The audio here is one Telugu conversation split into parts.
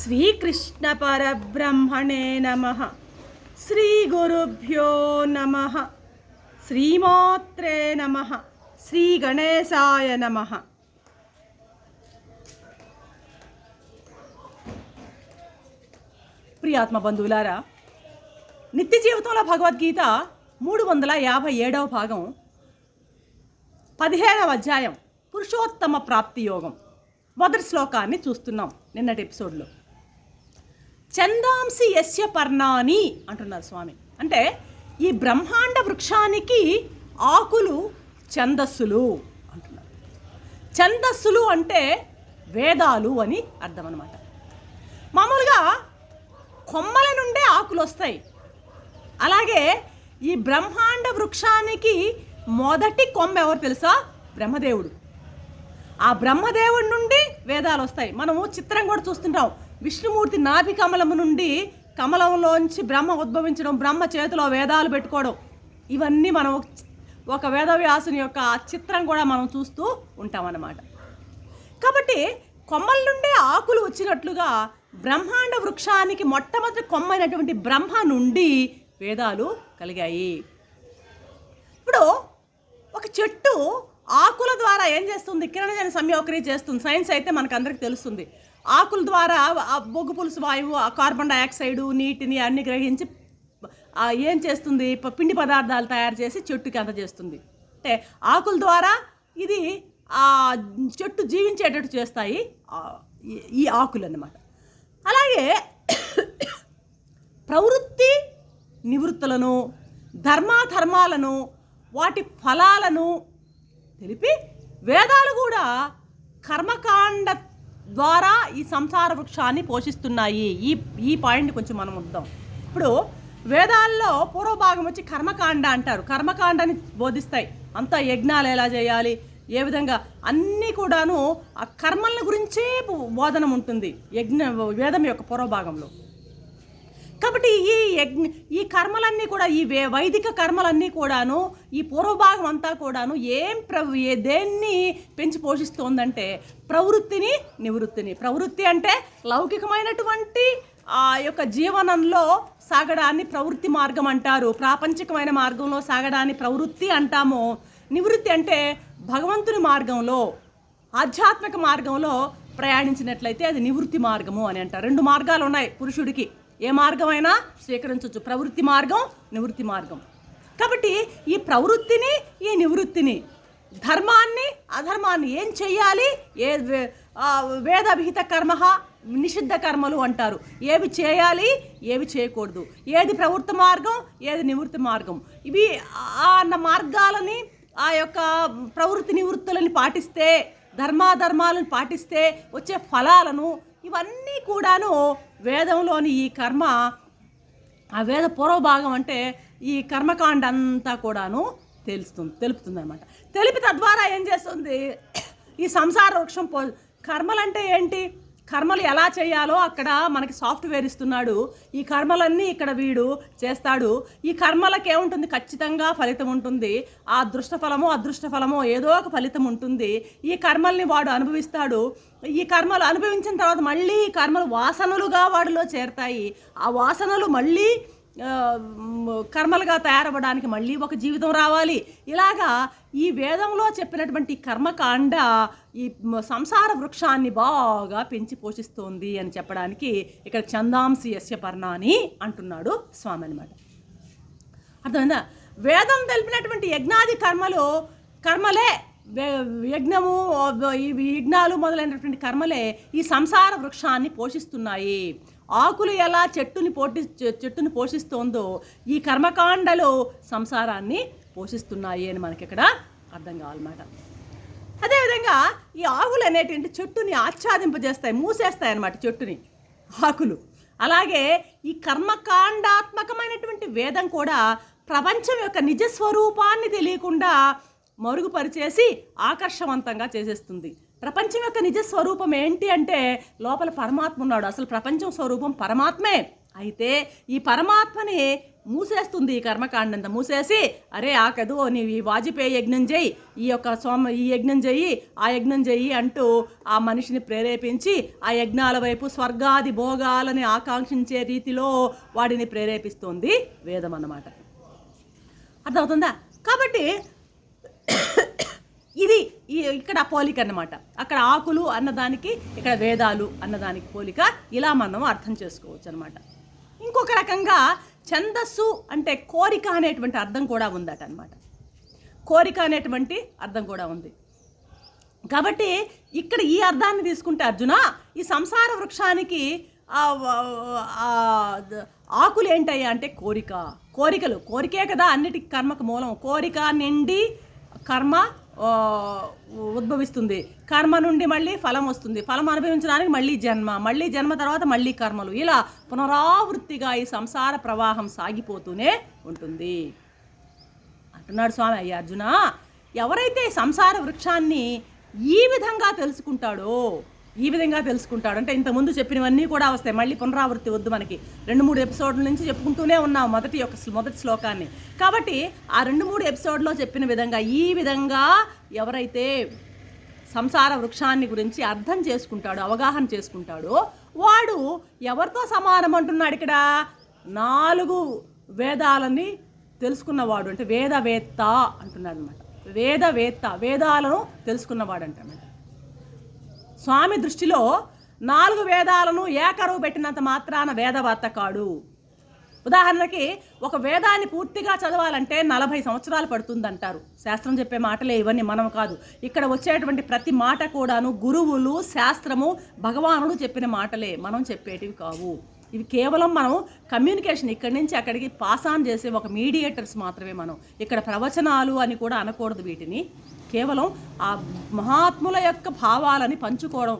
శ్రీకృష్ణ పరబ్రహ్మణే నమ శ్రీ గురుభ్యో నమ శ్రీమాత్రే నమ శ్రీ గణేశాయ నమ ప్రియాత్మ బంధువులారా నిత్య జీవితంలో భగవద్గీత మూడు వందల యాభై ఏడవ భాగం పదిహేడవ అధ్యాయం పురుషోత్తమ ప్రాప్తి యోగం మొదటి శ్లోకాన్ని చూస్తున్నాం నిన్నటి ఎపిసోడ్లో. చందాంసి యస్య పర్ణాని అంటున్నారు స్వామి. అంటే ఈ బ్రహ్మాండ వృక్షానికి ఆకులు ఛందస్సులు అంటున్నారు. ఛందస్సులు అంటే వేదాలు అని అర్థం అనమాట మామూలుగా కొమ్మల నుండే ఆకులు వస్తాయి. అలాగే ఈ బ్రహ్మాండ వృక్షానికి మొదటి కొమ్మ ఎవరు తెలుసా? బ్రహ్మదేవుడు. ఆ బ్రహ్మదేవుడి నుండి వేదాలు వస్తాయి. మనము చిత్రం కూడా చూస్తుంటాం. విష్ణుమూర్తి నాభి కమలము నుండి కమలంలోంచి బ్రహ్మ ఉద్భవించడం బ్రహ్మ చేతిలో వేదాలు పెట్టుకోవడం. ఇవన్నీ మనం ఒక వేదవ్యాసుని యొక్క చిత్రం కూడా మనం చూస్తూ ఉంటాం అన్నమాట కాబట్టి కొమ్మల నుండే ఆకులు వచ్చినట్లుగా బ్రహ్మాండ వృక్షానికి మొట్టమొదటి కొమ్మైనటువంటి బ్రహ్మ నుండి వేదాలు కలిగాయి. ఇప్పుడు ఒక చెట్టు ఆకుల ద్వారా ఏం చేస్తుంది? కిరణజన సంయోక్రియ చేస్తుంది. సైన్స్ అయితే మనకు అందరికి తెలుస్తుంది. ఆకుల ద్వారా ఆ బొగ్గు పులుసు వాయువు ఆ కార్బన్ డైఆక్సైడ్ నీటిని అన్ని గ్రహించి ఏం చేస్తుంది? ప- పిండి పదార్థాలు తయారు చేసి చెట్టుకి అందజేస్తుంది. అంటే ఆకుల ద్వారా ఇది ఆ చెట్టు జీవించేటట్టు చేస్తాయి ఈ- ఈ ఆకులు అన్నమాట అలాగే ప్రవృత్తి నివృత్తులను ధర్మాధర్మాలను వాటి ఫలాలను తెలిపి వేదాలు కూడా కర్మకాండ ద్వారా ఈ సంసార వృక్షాన్ని పోషిస్తున్నాయి. ఈ ఈ పాయింట్ కొంచెం మనం ఉందాం ఇప్పుడు వేదాల్లో పూర్వభాగం వచ్చి కర్మకాండ అంటారు. కర్మకాండని బోధిస్తాయి. అంతా యజ్ఞాలు ఎలా చేయాలి? ఏ విధంగా? అన్నీ కూడాను ఆ కర్మల గురించే బోధనం ఉంటుంది. యజ్ఞ వేదం యొక్క పూర్వభాగంలో కాబట్టి ఈ యజ్ఞ ఈ కర్మలన్నీ కూడా ఈ వే వైదిక కర్మలన్నీ కూడాను ఈ పూర్వభాగం అంతా కూడాను ఏం ప్ర ఏ దేన్ని పెంచి పోషిస్తోందంటే ప్రవృత్తిని నివృత్తిని. ప్రవృత్తి అంటే లౌకికమైనటువంటి ఆ యొక్క జీవనంలో సాగడాన్ని ప్రవృత్తి మార్గం అంటారు. ప్రాపంచికమైన మార్గంలో సాగడాన్ని ప్రవృత్తి అంటాము. నివృత్తి అంటే భగవంతుని మార్గంలో ఆధ్యాత్మిక మార్గంలో ప్రయాణించినట్లయితే అది నివృత్తి మార్గము అని అంటారు. రెండు మార్గాలు ఉన్నాయి పురుషుడికి. ఏ మార్గమైనా స్వీకరించవచ్చు ప్రవృత్తి మార్గం నివృత్తి మార్గం. కాబట్టి ఈ ప్రవృత్తిని ఈ నివృత్తిని ధర్మాన్ని అధర్మాన్ని ఏం చేయాలి ఏ వేదవిహిత కర్మ నిషిద్ధ కర్మలు అంటారు. ఏవి చేయాలి? ఏవి చేయకూడదు. ఏది ప్రవృత్తి మార్గం? ఏది నివృత్తి మార్గం. ఇవి అన్న మార్గాలని ఆ యొక్క ప్రవృత్తి నివృత్తులని పాటిస్తే ధర్మాధర్మాలను పాటిస్తే వచ్చే ఫలాలను ఇవన్నీ కూడాను వేదంలోని ఈ కర్మ ఆ వేద పూర్వభాగం అంటే ఈ కర్మకాండ అంతా కూడాను తెలుస్తుంది తెలుపుతుంది అనమాట తెలిపి తద్వారా ఏం చేస్తుంది? ఈ సంసార వృక్షం పో కర్మలంటే ఏంటి? కర్మలు ఎలా చేయాలో అక్కడ మనకి సాఫ్ట్వేర్ ఇస్తున్నాడు. ఈ కర్మలన్నీ ఇక్కడ వీడు చేస్తాడు. ఈ కర్మలకు ఏముంటుంది? ఖచ్చితంగా ఫలితం ఉంటుంది. ఆ అదృష్ట ఫలమో అదృష్ట ఫలమో ఏదో ఒక ఫలితం ఉంటుంది. ఈ కర్మల్ని వాడు అనుభవిస్తాడు. ఈ కర్మలు అనుభవించిన తర్వాత మళ్ళీ ఈ కర్మలు వాసనలుగా వాడిలో చేరతాయి. ఆ వాసనలు మళ్ళీ కర్మలుగా తయారవ్వడానికి మళ్ళీ ఒక జీవితం రావాలి. ఇలాగా ఈ వేదంలో చెప్పినటువంటి కర్మకాండ ఈ సంసార వృక్షాన్ని బాగా పెంచి పోషిస్తోంది అని చెప్పడానికి ఇక్కడ చందాంసి యస్య పర్ణాని అంటున్నాడు స్వామి అనమాట అర్థమైందా? వేదం తెలిపినటువంటి యజ్ఞాది కర్మలు కర్మలే. యజ్ఞము ఈ యజ్ఞాలు మొదలైనటువంటి కర్మలే ఈ సంసార వృక్షాన్ని పోషిస్తున్నాయి. ఆకులు ఎలా చెట్టుని పోటి చెట్టుని పోషిస్తోందో ఈ కర్మకాండలు సంసారాన్ని పోషిస్తున్నాయి అని మనకి ఇక్కడ అర్థం కావాలన్నమాట. అదేవిధంగా ఈ ఆకులు అనేటువంటి చెట్టుని ఆచ్ఛాదింపజేస్తాయి మూసేస్తాయి అన్నమాట చెట్టుని ఆకులు. అలాగే ఈ కర్మకాండాత్మకమైనటువంటి వేదం కూడా ప్రపంచం యొక్క నిజ స్వరూపాన్ని తెలియకుండా మరుగుపరిచేసి ఆకర్షవంతంగా చేసేస్తుంది. ప్రపంచం యొక్క నిజ స్వరూపం ఏంటి అంటే లోపల పరమాత్మ ఉన్నాడు. అసలు ప్రపంచం స్వరూపం పరమాత్మే. అయితే ఈ పరమాత్మని మూసేస్తుంది ఈ కర్మకాండంతా మూసేసి అరే ఆకదు నీవు ఈ వాజపేయి యజ్ఞం చేయి. ఈ యొక్క సోమ ఈ యజ్ఞం చెయ్యి ఆ యజ్ఞం చెయ్యి అంటూ ఆ మనిషిని ప్రేరేపించి ఆ యజ్ఞాల వైపు స్వర్గాది భోగాలని ఆకాంక్షించే రీతిలో వాడిని ప్రేరేపిస్తుంది వేదం అన్నమాట. అర్థమవుతుందా? కాబట్టి ఇది ఈ ఇక్కడ పోలిక అన్నమాట. అక్కడ ఆకులు అన్నదానికి ఇక్కడ వేదాలు అన్నదానికి పోలిక ఇలా మనం అర్థం చేసుకోవచ్చు అనమాట ఇంకొక రకంగా ఛందస్సు అంటే కోరిక అనేటువంటి అర్థం కూడా ఉందట అనమాట కోరిక అనేటువంటి అర్థం కూడా ఉంది. కాబట్టి ఇక్కడ ఈ అర్థాన్ని తీసుకుంటే అర్జున ఈ సంసార వృక్షానికి ఆకులు ఏంటయ్యా అంటే కోరిక. కోరికలు. కోరికే కదా అన్నిటి కర్మకు మూలం. కోరిక నిండి కర్మ ఉద్భవిస్తుంది. కర్మ నుండి మళ్ళీ ఫలం వస్తుంది. ఫలం అనుభవించడానికి మళ్ళీ జన్మ మళ్ళీ జన్మ తర్వాత మళ్ళీ కర్మలు. ఇలా పునరావృత్తిగా ఈ సంసార ప్రవాహం సాగిపోతూనే ఉంటుంది. అంటున్నాడు స్వామి అయ్య అర్జున. ఎవరైతే సంసార వృక్షాన్ని ఈ విధంగా తెలుసుకుంటాడో ఈ విధంగా తెలుసుకుంటాడు. అంటే ఇంతకుముందు చెప్పినవన్నీ కూడా వస్తాయి. మళ్ళీ పునరావృత్తి వద్దు మనకి. రెండు మూడు ఎపిసోడ్ల నుంచి చెప్పుకుంటూనే ఉన్నాం మొదటి యొక్క మొదటి శ్లోకాన్ని. కాబట్టి ఆ రెండు మూడు ఎపిసోడ్లో చెప్పిన విధంగా ఈ విధంగా ఎవరైతే సంసార వృక్షాన్ని గురించి అర్థం చేసుకుంటాడు అవగాహన చేసుకుంటాడో వాడు ఎవరితో సమానం అంటున్నాడు ఇక్కడ? నాలుగు వేదాలని తెలుసుకున్నవాడు అంటే వేదవేత్త అంటున్నాడు అనమాట వేదవేత్త వేదాలను తెలుసుకున్నవాడు అంటాడు స్వామి దృష్టిలో నాలుగు వేదాలను ఏకరువు పెట్టినంత మాత్రాన వేదవార్త కాడు. ఉదాహరణకి ఒక వేదాన్ని పూర్తిగా చదవాలంటే నలభై సంవత్సరాలు పడుతుందంటారు. శాస్త్రం చెప్పే మాటలే ఇవన్నీ మనం కాదు. ఇక్కడ వచ్చేటువంటి ప్రతి మాట కూడాను గురువులు శాస్త్రము భగవానుడు చెప్పిన మాటలే. మనం చెప్పేటివి కావు. ఇవి కేవలం మనం కమ్యూనికేషన్ ఇక్కడి నుంచి అక్కడికి పాస్ ఆన్ చేసే ఒక మీడియేటర్స్ మాత్రమే మనం. ఇక్కడ ప్రవచనాలు అని కూడా అనకూడదు వీటిని. కేవలం ఆ మహాత్ముల యొక్క భావాలని పంచుకోవడం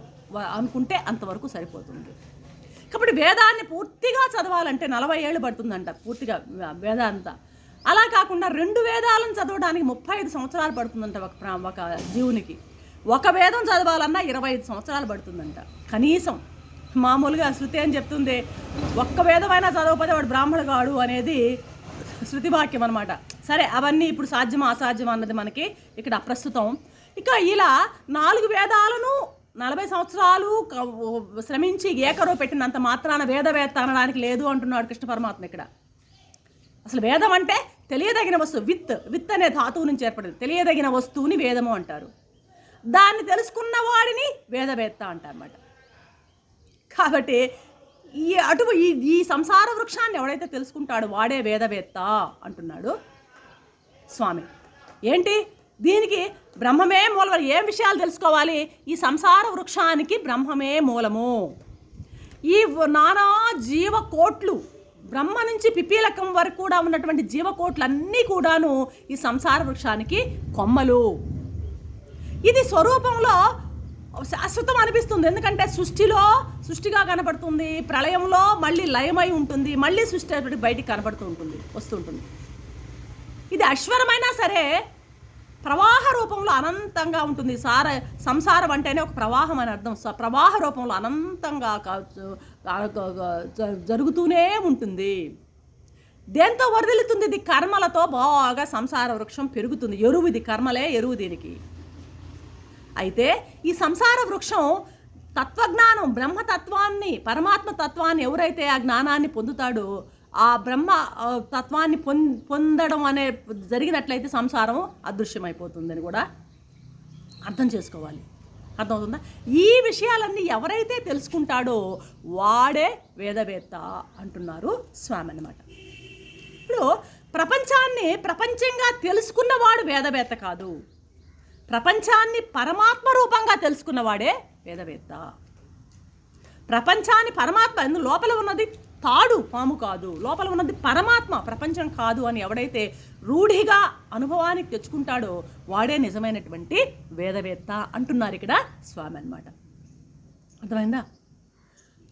అనుకుంటే అంతవరకు సరిపోతుంది. కాబట్టి వేదాన్ని పూర్తిగా చదవాలంటే నలభై ఏళ్ళు పడుతుందంట పూర్తిగా వేదాంత. అలా కాకుండా రెండు వేదాలను చదవడానికి ముప్పై ఐదు సంవత్సరాలు పడుతుందంట ఒక ఒక జీవునికి. ఒక వేదం చదవాలన్నా ఇరవై ఐదు సంవత్సరాలు పడుతుందంట. కనీసం మామూలుగా శృతి అని చెప్తుంది. ఒక్క వేదమైనా చదవకపోతే వాడు బ్రాహ్మణుడు కాడు అనేది శృతి వాక్యం అనమాట సరే అవన్నీ ఇప్పుడు సాధ్యం అసాధ్యం అన్నది మనకి ఇక్కడ అప్రస్తుతం ఇక ఇలా నాలుగు వేదాలను నలభై సంవత్సరాలు శ్రమించి ఏకరో పెట్టినంత మాత్రాన వేదవేత్త అనడానికి లేదు అంటున్నాడు కృష్ణ పరమాత్మ ఇక్కడ. అసలు వేదం అంటే తెలియదగిన వస్తువు విత్ విత్ అనే ధాతువు నుంచి ఏర్పడింది. తెలియదగిన వస్తువుని వేదము అంటారు. దాన్ని తెలుసుకున్న వాడిని వేదవేత్త అంటారన్నమాట. కాబట్టి ఈ అటు ఈ ఈ సంసార వృక్షాన్ని ఎవడైతే తెలుసుకుంటాడో వాడే వేదవేత్త అంటున్నాడు స్వామి. ఏంటి? దీనికి బ్రహ్మమే మూలం ఏం విషయాలు తెలుసుకోవాలి? ఈ సంసార వృక్షానికి బ్రహ్మమే మూలము. ఈ నానా జీవకోట్లు బ్రహ్మ నుంచి పిపీలకం వరకు కూడా ఉన్నటువంటి జీవకోట్లు అన్నీ కూడాను ఈ సంసార వృక్షానికి కొమ్మలు. ఇది స్వరూపంలో శాశ్వతం అనిపిస్తుంది. ఎందుకంటే సృష్టిలో సృష్టిగా కనపడుతుంది. ప్రళయంలో మళ్ళీ లయమై ఉంటుంది. మళ్ళీ సృష్టి అటువంటి బయటికి కనపడుతూ ఉంటుంది వస్తుంటుంది ఇది అశ్వరమైనా సరే ప్రవాహ రూపంలో అనంతంగా ఉంటుంది. సార సంసారం అంటేనే ఒక ప్రవాహం అని అర్థం. స- ప్రవాహ రూపంలో అనంతంగా జరుగుతూనే ఉంటుంది. దేంతో వరదలుతుంది? ఇది కర్మలతో బాగా సంసార వృక్షం పెరుగుతుంది. ఎరువు ఇది కర్మలే ఎరువు దీనికి. అయితే ఈ సంసార వృక్షం తత్వజ్ఞానం బ్రహ్మతత్వాన్ని పరమాత్మ తత్వాన్ని ఎవరైతే ఆ జ్ఞానాన్ని పొందుతాడో ఆ బ్రహ్మ తత్వాన్ని పొం పొందడం అనే జరిగినట్లయితే సంసారం అదృశ్యమైపోతుందని కూడా అర్థం చేసుకోవాలి. అర్థమవుతుందా? ఈ విషయాలన్నీ ఎవరైతే తెలుసుకుంటాడో వాడే వేదవేత్త అంటున్నారు స్వామి అన్నమాట. ఇప్పుడు ప్రపంచాన్ని ప్రపంచంగా తెలుసుకున్నవాడు వేదవేత్త కాదు. ప్రపంచాన్ని పరమాత్మ రూపంగా తెలుసుకున్నవాడే వేదవేత్త. ప్రపంచాన్ని పరమాత్మ ఎందు లోపల ఉన్నది తాడు పాము కాదు. లోపల ఉన్నది పరమాత్మ ప్రపంచం కాదు అని ఎవడైతే రూఢిగా అనుభవానికి తెచ్చుకుంటాడో వాడే నిజమైనటువంటి వేదవేత్త అంటున్నారు ఇక్కడ స్వామి అన్నమాట. అర్థమైందా?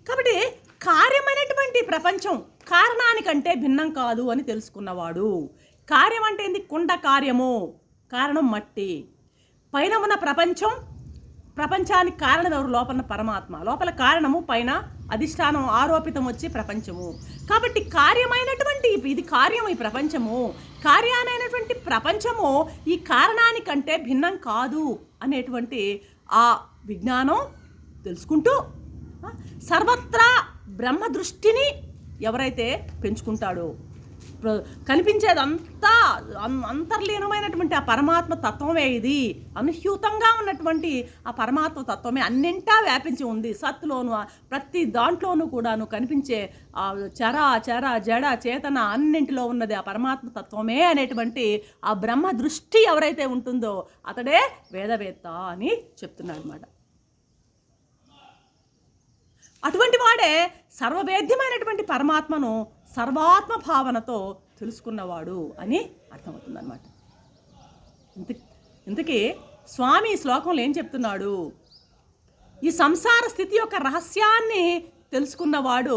కాబట్టి కార్యమైనటువంటి ప్రపంచం కారణానికంటే భిన్నం కాదు అని తెలుసుకున్నవాడు. కార్యం అంటే ఏంది? కుండ కార్యము. కారణం మట్టి. పైన ఉన్న ప్రపంచం ప్రపంచానికి కారణం ఎవరు లోపల ఉన్న పరమాత్మ. లోపల కారణము పైన అధిష్టానం ఆరోపితం వచ్చి ప్రపంచము. కాబట్టి కార్యమైనటువంటి ఇది కార్యం ఈ ప్రపంచము. కార్యానైనటువంటి ప్రపంచము ఈ కారణానికంటే భిన్నం కాదు అనేటువంటి ఆ విజ్ఞానం తెలుసుకుంటూ సర్వత్రా బ్రహ్మ దృష్టిని ఎవరైతే పెంచుకుంటాడో కనిపించేదంతా అం- అంతర్లీనమైనటువంటి ఆ పరమాత్మ తత్వమే ఇది. అనుహ్యూతంగా ఉన్నటువంటి ఆ పరమాత్మ తత్వమే అన్నింటా వ్యాపించి ఉంది. సత్తులోను ప్రతి దాంట్లోనూ కూడాను కనిపించే ఆ చర చర జడ చేతన అన్నింటిలో ఉన్నది ఆ పరమాత్మ తత్వమే అనేటువంటి ఆ బ్రహ్మ దృష్టి ఎవరైతే ఉంటుందో అతడే వేదవేత్త అని చెప్తున్నాడు అనమాట అటువంటి వాడే సర్వవేద్యమైనటువంటి పరమాత్మను సర్వాత్మ భావనతో తెలుసుకున్నవాడు అని అర్థమవుతుందన్నమాట. ఇంత ఇంతకీ స్వామి ఈ శ్లోకంలో ఏం చెప్తున్నాడు? ఈ సంసార స్థితి యొక్క రహస్యాన్ని తెలుసుకున్నవాడు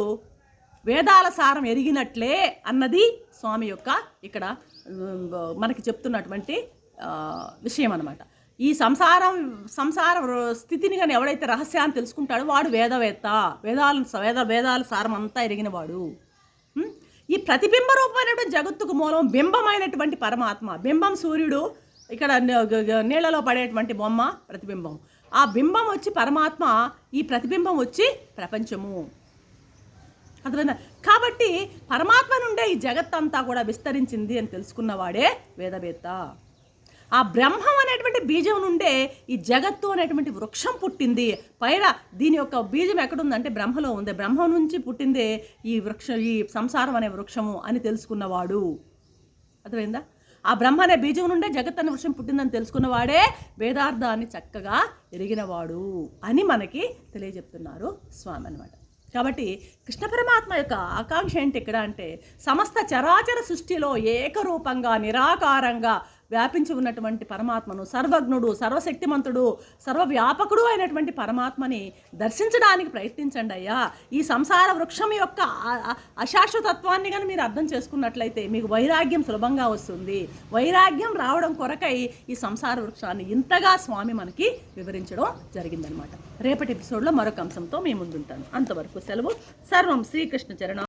వేదాల సారం ఎరిగినట్లే అన్నది స్వామి యొక్క ఇక్కడ మనకి చెప్తున్నటువంటి విషయం అన్నమాట ఈ సంసారం సంసార స్థితిని కానీ ఎవడైతే రహస్యాన్ని తెలుసుకుంటాడో వాడు వేదవేత్త. వేదాలను వేద వేదాల సారం అంతా ఎరిగినవాడు. ఈ ప్రతిబింబ రూపమైనటువంటి జగత్తుకు మూలం బింబమైనటువంటి పరమాత్మ. బింబం సూర్యుడు ఇక్కడ నీళ్ళలో పడేటువంటి బొమ్మ ప్రతిబింబం. ఆ బింబం వచ్చి పరమాత్మ ఈ ప్రతిబింబం వచ్చి ప్రపంచము. అర్థమైందా? కాబట్టి పరమాత్మ నుండే ఈ జగత్తంతా కూడా విస్తరించింది అని తెలుసుకున్నవాడే వేదవేత్త. ఆ బ్రహ్మం అనేటువంటి బీజం నుండే ఈ జగత్తు అనేటువంటి వృక్షం పుట్టింది. పైన దీని యొక్క బీజం ఎక్కడుందంటే బ్రహ్మలో ఉంది. బ్రహ్మం నుంచి పుట్టిందే ఈ వృక్షం ఈ సంసారం అనే వృక్షము అని తెలుసుకున్నవాడు. అర్థమైందా? ఆ బ్రహ్మ అనే బీజం నుండే జగత్ అనే వృక్షం పుట్టిందని తెలుసుకున్నవాడే వేదార్థాన్ని చక్కగా ఎరిగినవాడు అని మనకి తెలియజెప్తున్నారు స్వామి అనమాట కాబట్టి కృష్ణ పరమాత్మ యొక్క ఆకాంక్ష ఏంటి ఇక్కడ అంటే సమస్త చరాచర సృష్టిలో ఏకరూపంగా నిరాకారంగా వ్యాపించి ఉన్నటువంటి పరమాత్మను సర్వజ్ఞుడు సర్వశక్తిమంతుడు సర్వవ్యాపకుడు అయినటువంటి పరమాత్మని దర్శించడానికి ప్రయత్నించండి అయ్యా. ఈ సంసార వృక్షం యొక్క అశాశ్వతత్వాన్ని కానీ మీరు అర్థం చేసుకున్నట్లయితే మీకు వైరాగ్యం సులభంగా వస్తుంది. వైరాగ్యం రావడం కొరకై ఈ సంసార వృక్షాన్ని ఇంతగా స్వామి మనకి వివరించడం జరిగిందనమాట. రేపటి ఎపిసోడ్లో మరొక అంశంతో మీ ముందుంటాను. అంతవరకు సెలవు. సర్వం శ్రీకృష్ణ చరణ